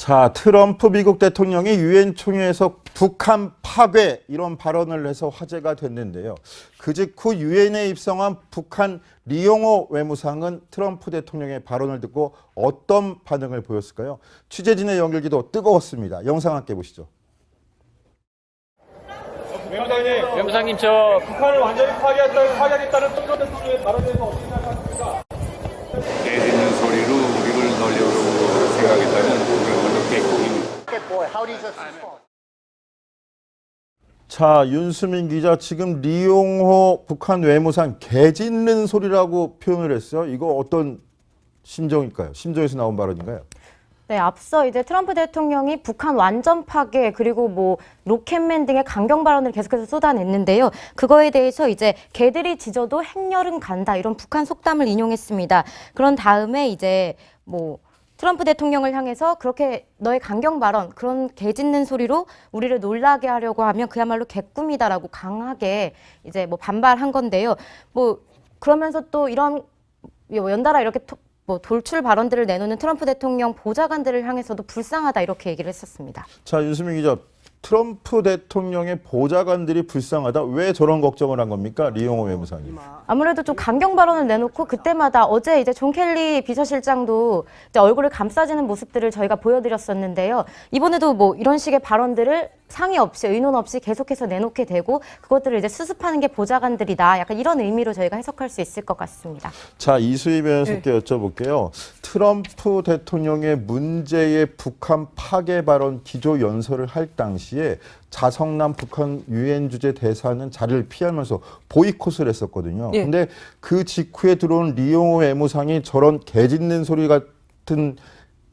자, 트럼프 미국 대통령이 유엔 총회에서 북한 파괴 이런 발언을 해서 화제가 됐는데요. 그 직후 유엔에 입성한 북한 리용호 외무상은 트럼프 대통령의 발언을 듣고 어떤 반응을 보였을까요? 취재진의 연결기도 뜨거웠습니다. 영상 함께 보시죠. 위원장님, 위원장님 저 북한을 완전히 파괴했다는, 파괴하겠다는 트럼프 대통령의 발언에 대해서 자, 윤수민 기자 지금 리용호 북한 외무상 개짖는 소리라고 표현을 했어요. 이거 어떤 심정일까요? 심정에서 나온 발언인가요? 네, 앞서 이제 트럼프 대통령이 북한 완전 파괴 그리고 뭐 로켓맨 등의 강경 발언을 계속해서 쏟아냈는데요. 그거에 대해서 이제 개들이 짖어도 행렬은 간다 이런 북한 속담을 인용했습니다. 그런 다음에 이제 뭐 트럼프 대통령을 향해서 그렇게 너의 강경 발언 그런 개짖는 소리로 우리를 놀라게 하려고 하면 그야말로 개꿈이다라고 강하게 이제 뭐 반발한 건데요. 뭐 그러면서 또 이런 뭐 연달아 이렇게 토- 뭐 돌출 발언들을 내놓는 트럼프 대통령 보좌관들을 향해서도 불쌍하다 이렇게 얘기를 했었습니다. 자, 윤수민 기자. 트럼프 대통령의 보좌관들이 불쌍하다. 왜 저런 걱정을 한 겁니까? 리용호 외무상이. 아무래도 좀 강경 발언을 내놓고 그때마다 어제 이제 존 켈리 비서실장도 이제 얼굴을 감싸지는 모습들을 저희가 보여드렸었는데요. 이번에도 뭐 이런 식의 발언들을 상의 없이 의논 없이 계속해서 내놓게 되고 그것들을 이제 수습하는 게 보좌관들이다. 약간 이런 의미로 저희가 해석할 수 있을 것 같습니다. 자, 이수희 변호사께 여쭤볼게요. 트럼프 대통령의 문제의 북한 파괴 발언 기조 연설을 할 당시에 자성남 북한 유엔 주재 대사는 자리를 피하면서 보이콧을 했었거든요. 예. 근데 그 직후에 들어온 리용호 외무상이 저런 개 짖는 소리 같은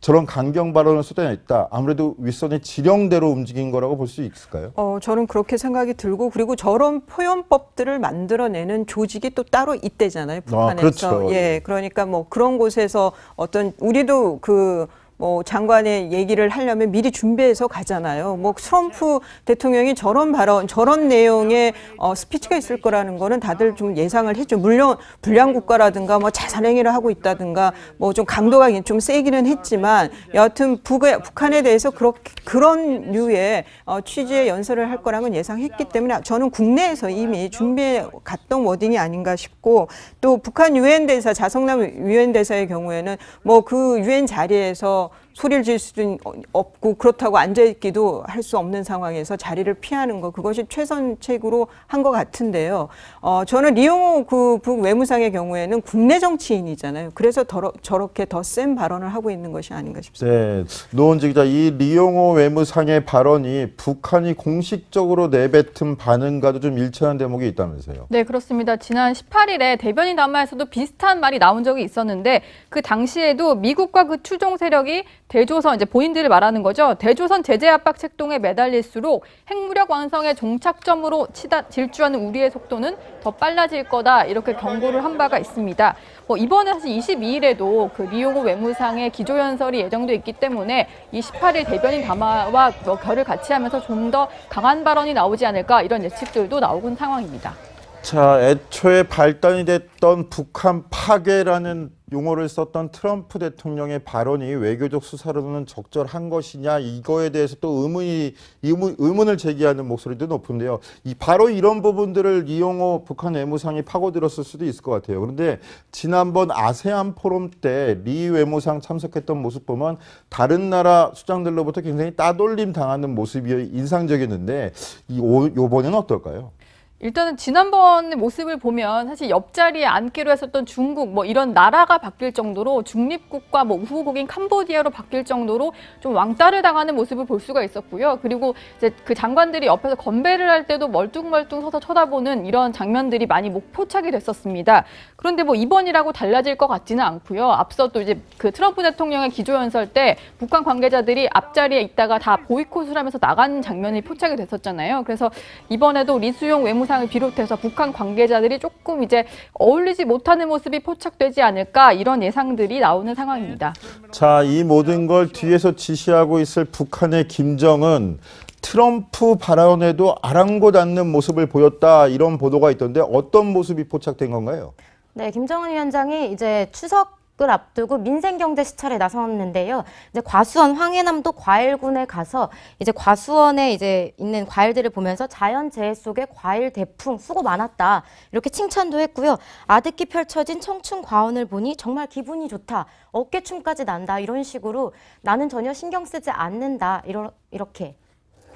저런 강경 발언을 쏟아냈다. 아무래도 윗선의 지령대로 움직인 거라고 볼 수 있을까요? 어, 저는 그렇게 생각이 들고 그리고 저런 표현법들을 만들어내는 조직이 또 따로 있대잖아요. 북한에서. 그렇죠. 예, 그러니까 뭐 그런 곳에서 어떤 우리도 그 뭐 장관의 얘기를 하려면 미리 준비해서 가잖아요. 뭐 트럼프 대통령이 저런 발언, 저런 내용의 어, 스피치가 있을 거라는 거는 다들 좀 예상을 했죠. 물론 불량 국가라든가 뭐 자살행위를 하고 있다든가 뭐 좀 강도가 좀 세기는 했지만 여하튼 북에, 북한에 대해서 그렇게 그런 류의 어, 취지의 연설을 할 거라는 건 예상했기 때문에 저는 국내에서 이미 준비해 갔던 워딩이 아닌가 싶고 또 북한 유엔 대사 자성남 유엔 대사의 경우에는 뭐 그 유엔 자리에서 people 소리를 지를 수는 없고 그렇다고 앉아있기도 할 수 없는 상황에서 자리를 피하는 거 그것이 최선책으로 한 것 같은데요. 어, 저는 리용호 그 북 외무상의 경우에는 국내 정치인이잖아요. 그래서 더러, 저렇게 더 센 발언을 하고 있는 것이 아닌가 싶습니다. 네, 노원지 기자, 이 리용호 외무상의 발언이 북한이 공식적으로 내뱉은 반응과도 좀 일치하는 대목이 있다면서요. 네, 그렇습니다. 지난 18일에 대변인 담화에서도 비슷한 말이 나온 적이 있었는데 그 당시에도 미국과 그 추종 세력이 대조선 이제 본인들을 말하는 거죠. 대조선 제재 압박 책동에 매달릴수록 핵무력 완성의 종착점으로 치다 질주하는 우리의 속도는 더 빨라질 거다 이렇게 경고를 한 바가 있습니다. 뭐 이번에 사실 22일에도 그 리용호 외무상의 기조연설이 예정돼 있기 때문에 이 18일 대변인 담화와 뭐 결을 같이 하면서 좀 더 강한 발언이 나오지 않을까 이런 예측들도 나오고 있는 상황입니다. 자, 애초에 발단이 됐던 북한 파괴라는 용어를 썼던 트럼프 대통령의 발언이 외교적 수사로는 적절한 것이냐 이거에 대해서 또 의문이 의문, 의문을 제기하는 목소리도 높은데요. 이 바로 이런 부분들을 이용호 북한 외무상이 파고들었을 수도 있을 것 같아요. 그런데 지난번 아세안 포럼 때 리 외무상 참석했던 모습 보면 다른 나라 수장들로부터 굉장히 따돌림 당하는 모습이 인상적이었는데 이 오- 요번에는 어떨까요? 일단은 지난번의 모습을 보면 사실 옆자리에 앉기로 했었던 중국 뭐 이런 나라가 바뀔 정도로 중립국과 뭐 우호국인 캄보디아로 바뀔 정도로 좀 왕따를 당하는 모습을 볼 수가 있었고요. 그리고 이제 그 장관들이 옆에서 건배를 할 때도 멀뚱멀뚱 서서 쳐다보는 이런 장면들이 많이 목 포착이 됐었습니다. 그런데 뭐 이번이라고 달라질 것 같지는 않고요. 앞서 또 이제 그 트럼프 대통령의 기조연설 때 북한 관계자들이 앞자리에 있다가 다 보이콧을 하면서 나가는 장면이 포착이 됐었잖아요. 그래서 이번에도 리수용 외무 상을 비롯해서 북한 관계자들이 조금 이제 어울리지 못하는 모습이 포착되지 않을까 이런 예상들이 나오는 상황입니다. 자, 이 모든 걸 뒤에서 지시하고 있을 북한의 김정은 트럼프 발언에도 아랑곳 않는 모습을 보였다 이런 보도가 있던데 어떤 모습이 포착된 건가요? 네, 김정은 위원장이 이제 추석 을 앞두고 민생 경제 시찰에 나섰는데요. 이제 과수원 황해남도 과일군에 가서 이제 과수원에 이제 있는 과일들을 보면서 자연 재해 속에 과일 대풍 수고 많았다 이렇게 칭찬도 했고요. 아득히 펼쳐진 청춘 과원을 보니 정말 기분이 좋다. 어깨춤까지 난다 이런 식으로 나는 전혀 신경 쓰지 않는다 이러, 이렇게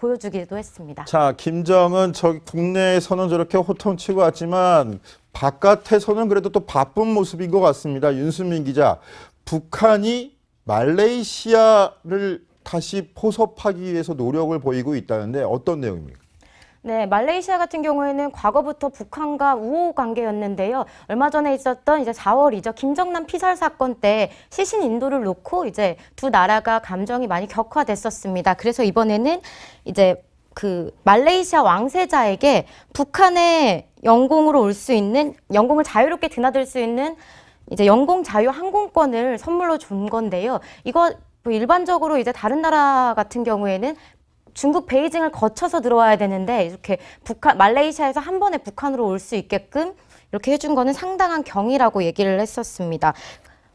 보여주기도 했습니다. 자, 김정은 저 국내에서는 저렇게 호통치고 왔지만 바깥에서는 그래도 또 바쁜 모습인 것 같습니다. 윤수민 기자, 북한이 말레이시아를 다시 포섭하기 위해서 노력을 보이고 있다는데 어떤 내용입니까? 네, 말레이시아 같은 경우에는 과거부터 북한과 우호 관계였는데요. 얼마 전에 있었던 이제 4월이죠. 김정남 피살 사건 때 시신 인도를 놓고 이제 두 나라가 감정이 많이 격화됐었습니다. 그래서 이번에는 이제 그 말레이시아 왕세자에게 북한의 영공으로 올 수 있는 영공을 자유롭게 드나들 수 있는 이제 영공 자유 항공권을 선물로 준 건데요. 이거 뭐 일반적으로 이제 다른 나라 같은 경우에는 중국 베이징을 거쳐서 들어와야 되는데 이렇게 북한 말레이시아에서 한 번에 북한으로 올 수 있게끔 이렇게 해준 거는 상당한 경이라고 얘기를 했었습니다.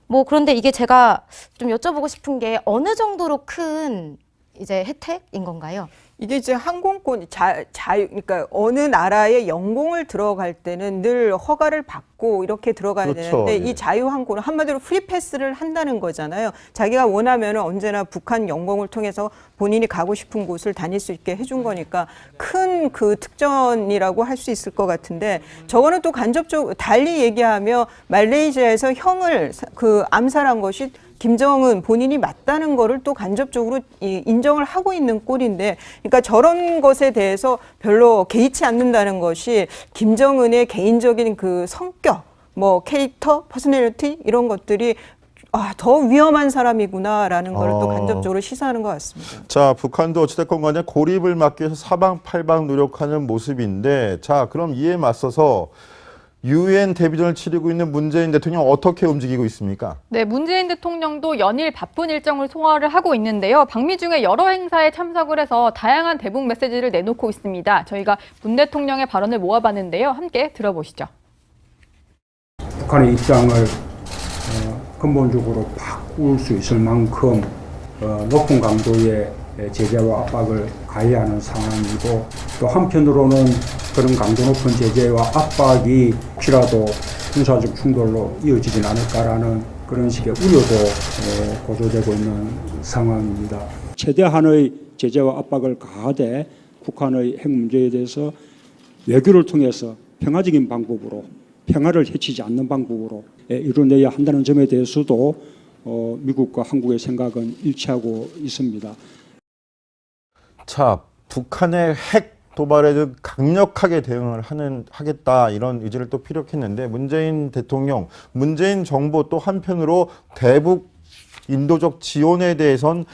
뭐 그런데 이게 제가 좀 여쭤보고 싶은 게 어느 정도로 큰 이제 혜택인 건가요? 이게 이제 항공권 자, 자유 그러니까 어느 나라에 영공을 들어갈 때는 늘 허가를 받고 이렇게 들어가야 그렇죠. 되는데 예. 이 자유 항공은 한마디로 프리 패스를 한다는 거잖아요. 자기가 원하면은 언제나 북한 영공을 통해서 본인이 가고 싶은 곳을 다닐 수 있게 해준 거니까 큰 그 특전이라고 할 수 있을 것 같은데 저거는 또 간접적 달리 얘기하며 말레이시아에서 형을 사- 그 암살한 것이 김정은 본인이 맞다는 거를 또 간접적으로 이- 인정을 하고 있는 꼴인데, 그러니까 저런 것에 대해서 별로 개의치 않는다는 것이 김정은의 개인적인 그 성격, 뭐 캐릭터, 퍼스널리티 이런 것들이 아, 더 위험한 사람이구나라는 걸또 어. 간접적으로 시사하는 것 같습니다. 자, 북한도 어찌됐건 간에 고립을 막기 위해서 사방팔방 노력하는 모습인데, 자, 그럼 이에 맞서서 유엔 데뷔전을 치르고 있는 문재인 대통령 어떻게 움직이고 있습니까? 네, 문재인 대통령도 연일 바쁜 일정을 소화를 하고 있는데요. 방미 중에 여러 행사에 참석을 해서 다양한 대북 메시지를 내놓고 있습니다. 저희가 문 대통령의 발언을 모아봤는데요. 함께 들어보시죠. 북한의 입장을 어, 근본적으로 바꿀 수 있을 만큼 어, 높은 강도의 제재와 압박을 가해야 하는 상황이고 또 한편으로는 그런 강도 높은 제재와 압박이 혹시라도 군사적 충돌로 이어지진 않을까라는 그런 식의 우려도 어, 고조되고 있는 상황입니다. 최대한의 제재와 압박을 가하되 북한의 핵 문제에 대해서 외교를 통해서 평화적인 방법으로 평화를 해치지 않는 방법으로 예, 이뤄내야 한다는 점에 대해서도 어, 미국과 한국의 생각은 일치하고 있습니다. 자, 북한의 핵 도발에는 강력하게 대응을 하는 하겠다 이런 의지를 또 피력했는데 문재인 대통령, 문재인 정부 또 한편으로 대북 인도적 지원에 대해선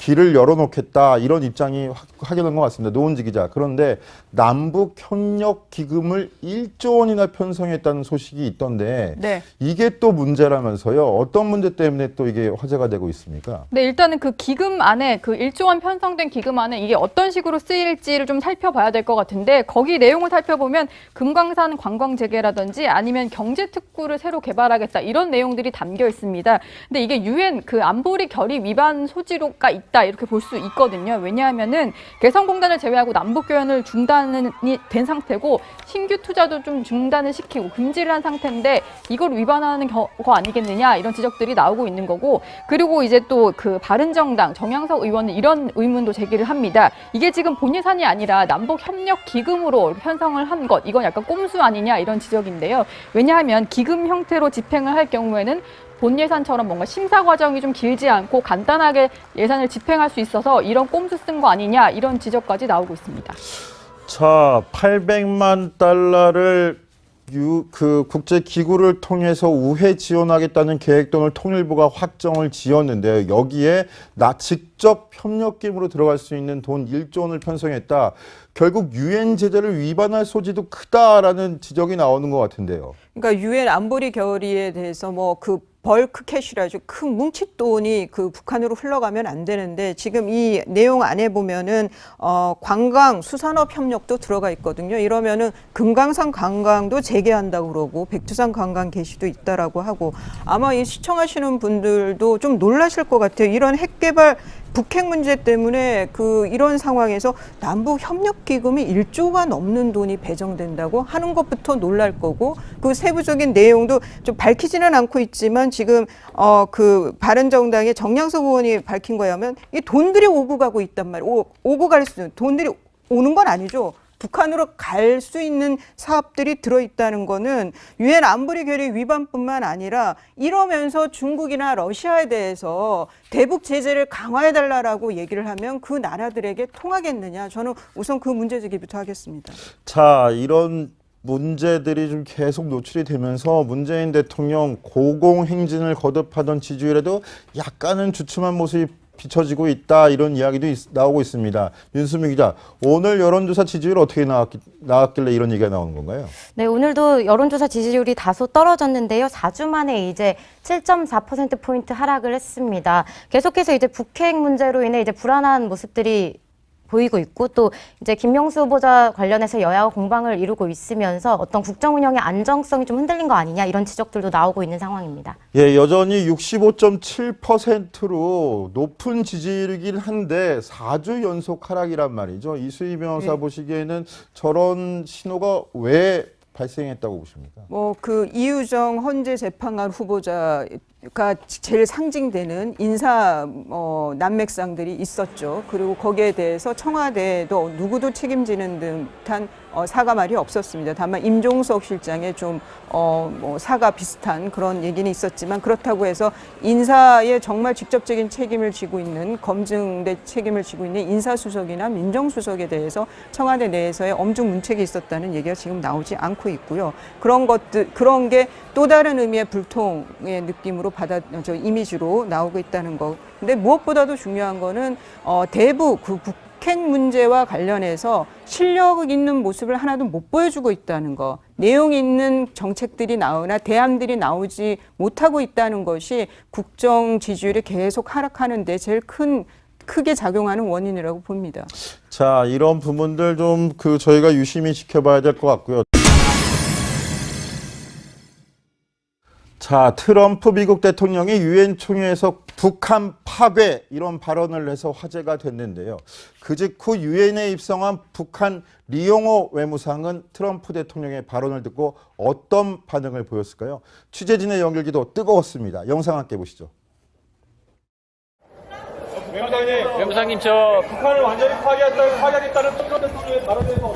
길을 열어놓겠다 이런 입장이 확- 확연한 것 같습니다. 노은지 기자. 그런데 남북 협력 기금을 1조 원이나 편성했다는 소식이 있던데 네. 이게 또 문제라면서요. 어떤 문제 때문에 또 이게 화제가 되고 있습니까? 네, 일단은 그 기금 안에 그 1조 원 편성된 기금 안에 이게 어떤 식으로 쓰일지를 좀 살펴봐야 될 것 같은데 거기 내용을 살펴보면 금강산 관광 재개라든지 아니면 경제 특구를 새로 개발하겠다 이런 내용들이 담겨 있습니다. 근데 이게 유엔 그 안보리 결의 위반 소지로가 있다 이렇게 볼 수 있거든요. 왜냐하면은 개성공단을 제외하고 남북 교연을 중단이 된 상태고 신규 투자도 좀 중단을 시키고 금지를 한 상태인데 이걸 위반하는 거 아니겠느냐 이런 지적들이 나오고 있는 거고 그리고 이제 또 그 바른정당 정양석 의원은 이런 의문도 제기를 합니다. 이게 지금 본 예산이 아니라 남북 협력 기금으로 편성을 한 것 이건 약간 꼼수 아니냐 이런 지적인데요. 왜냐하면 기금 형태로 집행을 할 경우에는 본 예산처럼 뭔가 심사 과정이 좀 길지 않고 간단하게 예산을 집행할 수 있어서 이런 꼼수 쓴 거 아니냐 이런 지적까지 나오고 있습니다. 자, 800만 달러를 유, 그 국제 기구를 통해서 우회 지원하겠다는 계획동을 통일부가 확정을 지었는데요. 여기에 나 직접 협력금으로 들어갈 수 있는 돈 1조 원을 편성했다. 결국 유엔 제재를 위반할 소지도 크다라는 지적이 나오는 것 같은데요. 그러니까 유엔 안보리 결의에 대해서 뭐 그 벌크 캐시라죠. 큰 뭉칫 돈이 그 북한으로 흘러가면 안 되는데 지금 이 내용 안에 보면은 어 관광 수산업 협력도 들어가 있거든요. 이러면은 금강산 관광도 재개한다고 그러고 백두산 관광 개시도 있다라고 하고 아마 이 시청하시는 분들도 좀 놀라실 것 같아요. 이런 핵 개발 북핵 문제 때문에 그 이런 상황에서 남북 협력 기금이 1조가 넘는 돈이 배정된다고 하는 것부터 놀랄 거고 그 세부적인 내용도 좀 밝히지는 않고 있지만 지금 어 그 바른정당의 정량석 의원이 밝힌 거에 하면 이 돈들이 오고 가고 있단 말이에요. 오, 오고 갈수 있는 돈들이 오는 건 아니죠. 북한으로 갈 수 있는 사업들이 들어있다는 거는 유엔 안보리 결의 위반뿐만 아니라 이러면서 중국이나 러시아에 대해서 대북 제재를 강화해달라라고 얘기를 하면 그 나라들에게 통하겠느냐 저는 우선 그 문제 제기부터 하겠습니다. 자, 이런 문제들이 좀 계속 노출이 되면서 문재인 대통령 고공행진을 거듭하던 지지율에도 약간은 주춤한 모습이 비춰지고 있다 이런 이야기도 있- 나오고 있습니다. 윤수미 기자, 오늘 여론조사 지지율 어떻게 나왔기, 나왔길래 이런 얘기가 나오는 건가요? 네, 오늘도 여론조사 지지율이 다소 떨어졌는데요. 4주 만에 이제 7.4%포인트 하락을 했습니다. 계속해서 이제 북핵 문제로 인해 이제 불안한 모습들이 보이고 있고 또 이제 김명수 후보자 관련해서 여야가 공방을 이루고 있으면서 어떤 국정 운영의 안정성이 좀 흔들린 거 아니냐 이런 지적들도 나오고 있는 상황입니다. 예, 여전히 65.7%로 높은 지지율이긴 한데 4주 연속 하락이란 말이죠. 이수희 변호사 보시기에는 저런 신호가 왜 발생했다고 보십니까? 뭐 그 이유정 헌재 재판관 후보자 가 제일 상징되는 인사 어, 난맥상들이 있었죠. 그리고 거기에 대해서 청와대도 누구도 책임지는 듯한 어, 사과 말이 없었습니다. 다만 임종석 실장의 좀 어, 뭐 사과 비슷한 그런 얘기는 있었지만 그렇다고 해서 인사에 정말 직접적인 책임을 지고 있는 검증대 책임을 지고 있는 인사수석이나 민정수석에 대해서 청와대 내에서의 엄중 문책이 있었다는 얘기가 지금 나오지 않고 있고요. 그런 것들 그런 게 또 다른 의미의 불통의 느낌으로 받아 저 이미지로 나오고 있다는 거. 근데 무엇보다도 중요한 거는 어, 대북 그 북. 북핵 문제와 관련해서 실력 있는 모습을 하나도 못 보여주고 있다는 거, 내용 있는 정책들이 나오나 대안들이 나오지 못하고 있다는 것이 국정 지지율이 계속 하락하는데 제일 큰 크게 작용하는 원인이라고 봅니다. 자, 이런 부분들 좀 그 저희가 유심히 지켜봐야 될 것 같고요. 자, 트럼프 미국 대통령이 유엔 총회에서 북한 파괴 이런 발언을 해서 화제가 됐는데요. 그 직후 유엔에 입성한 북한 리용호 외무상은 트럼프 대통령의 발언을 듣고 어떤 반응을 보였을까요? 취재진의 연결기도 뜨거웠습니다. 영상 함께 보시죠. 외무장님, 외무상님 저 북한을 완전히 파괴했다는, 파괴하겠다는 트럼프 대통령의 발언에 대해서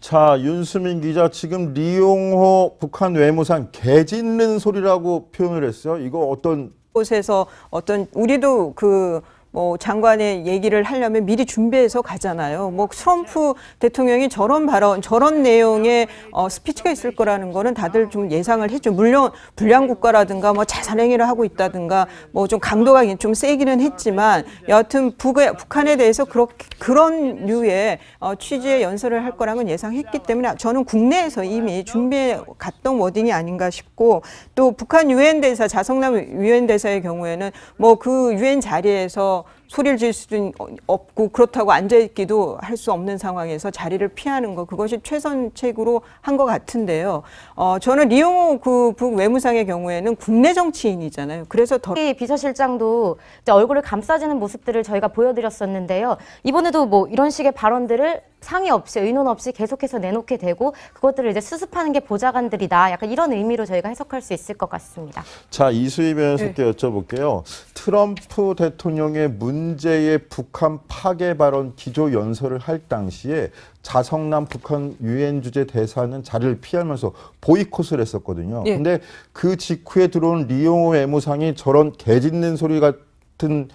자, 윤수민 기자 지금 리용호 북한 외무상 개 짖는 소리라고 표현을 했어요. 이거 어떤 곳에서 어떤 우리도 그 뭐 장관의 얘기를 하려면 미리 준비해서 가잖아요. 뭐 트럼프 대통령이 저런 발언, 저런 내용의 어, 스피치가 있을 거라는 거는 다들 좀 예상을 했죠. 물론 불량 국가라든가 뭐 자살행위를 하고 있다든가 뭐 좀 강도가 좀 세기는 했지만 여하튼 북에, 북한에 대해서 그렇게 그런 류의 어, 취지의 연설을 할 거라는 건 예상했기 때문에 저는 국내에서 이미 준비해 갔던 워딩이 아닌가 싶고 또 북한 유엔 대사 자성남 유엔 대사의 경우에는 뭐 그 유엔 자리에서 뭐 소리를 질 수도 없고 그렇다고 앉아 있기도 할 수 없는 상황에서 자리를 피하는 거 그것이 최선책으로 한 것 같은데요. 어 저는 리용호 그 북 외무상의 경우에는 국내 정치인이잖아요. 그래서 더이 비서실장도 이제 얼굴을 감싸지는 모습들을 저희가 보여드렸었는데요. 이번에도 뭐 이런 식의 발언들을 상의 없이 의논 없이 계속해서 내놓게 되고 그것들을 이제 수습하는 게 보좌관들이다. 약간 이런 의미로 저희가 해석할 수 있을 것 같습니다. 자, 이수희 변호사께 여쭤볼게요. 트럼프 대통령의 문 제의 북한 파괴 발언 기조 연설을 할 당시에 자성남 북한 유엔 주재 대사는 자리를 피하면서 보이콧을 했었거든요. 예. 근데 그 직후에 들어온 리용호 외무상이 저런 개 짖는 소리 같은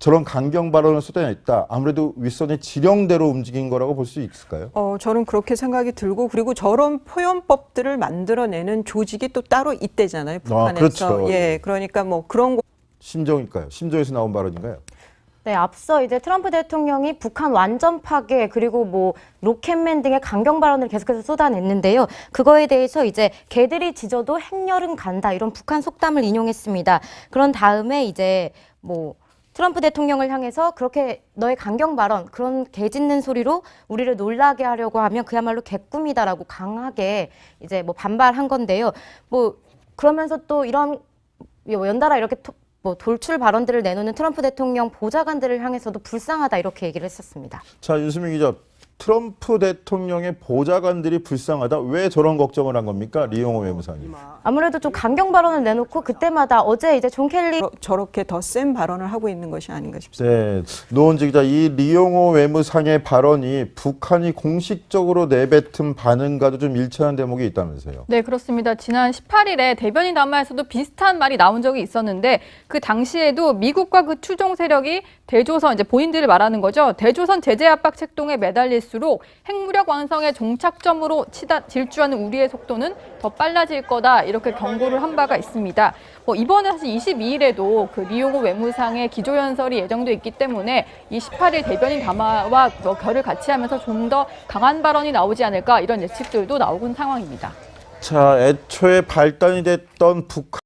저런 강경 발언을 쏟아냈다. 아무래도 윗선의 지령대로 움직인 거라고 볼 수 있을까요? 어, 저는 그렇게 생각이 들고 그리고 저런 표현법들을 만들어내는 조직이 또 따로 있대잖아요. 북한에서. 그렇죠. 예, 그러니까 뭐 그런 거 심정일까요? 심정에서 나온 발언인가요? 네, 앞서 이제 트럼프 대통령이 북한 완전 파괴 그리고 뭐 로켓맨 등의 강경 발언을 계속해서 쏟아냈는데요. 그거에 대해서 이제 개들이 짖어도 행렬은 간다 이런 북한 속담을 인용했습니다. 그런 다음에 이제 뭐 트럼프 대통령을 향해서 그렇게 너의 강경 발언 그런 개 짖는 소리로 우리를 놀라게 하려고 하면 그야말로 개꿈이다라고 강하게 이제 뭐 반발한 건데요. 뭐 그러면서 또 이런 연달아 이렇게 토- 뭐 돌출 발언들을 내놓는 트럼프 대통령 보좌관들을 향해서도 불쌍하다 이렇게 얘기를 했었습니다. 자, 윤수민 기자. 트럼프 대통령의 보좌관들이 불쌍하다. 왜 저런 걱정을 한 겁니까? 리용호 외무상이. 아무래도 좀 강경 발언을 내놓고 그때마다 어제 이제 존 켈리 저렇게 더 센 발언을 하고 있는 것이 아닌가 싶습니다. 네, 노원지 기자, 이 리용호 외무상의 발언이 북한이 공식적으로 내뱉은 반응과도 좀 일치하는 대목이 있다면서요. 네, 그렇습니다. 지난 18일에 대변인 담화에서도 비슷한 말이 나온 적이 있었는데 그 당시에도 미국과 그 추종 세력이 대조선 이제 본인들을 말하는 거죠. 대조선 제재 압박 책동에 매달릴 수록 핵무력 완성의 종착점으로 치다 질주하는 우리의 속도는 더 빨라질 거다 이렇게 경고를 한 바가 있습니다. 뭐 이번에 사실 22일에도 그 리용호 외무상의 기조연설이 예정돼 있기 때문에 이 18일 대변인 담화와 뭐 결을 같이 하면서 좀 더 강한 발언이 나오지 않을까 이런 예측들도 나오고 있는 상황입니다. 자, 애초에 발단이 됐던 북한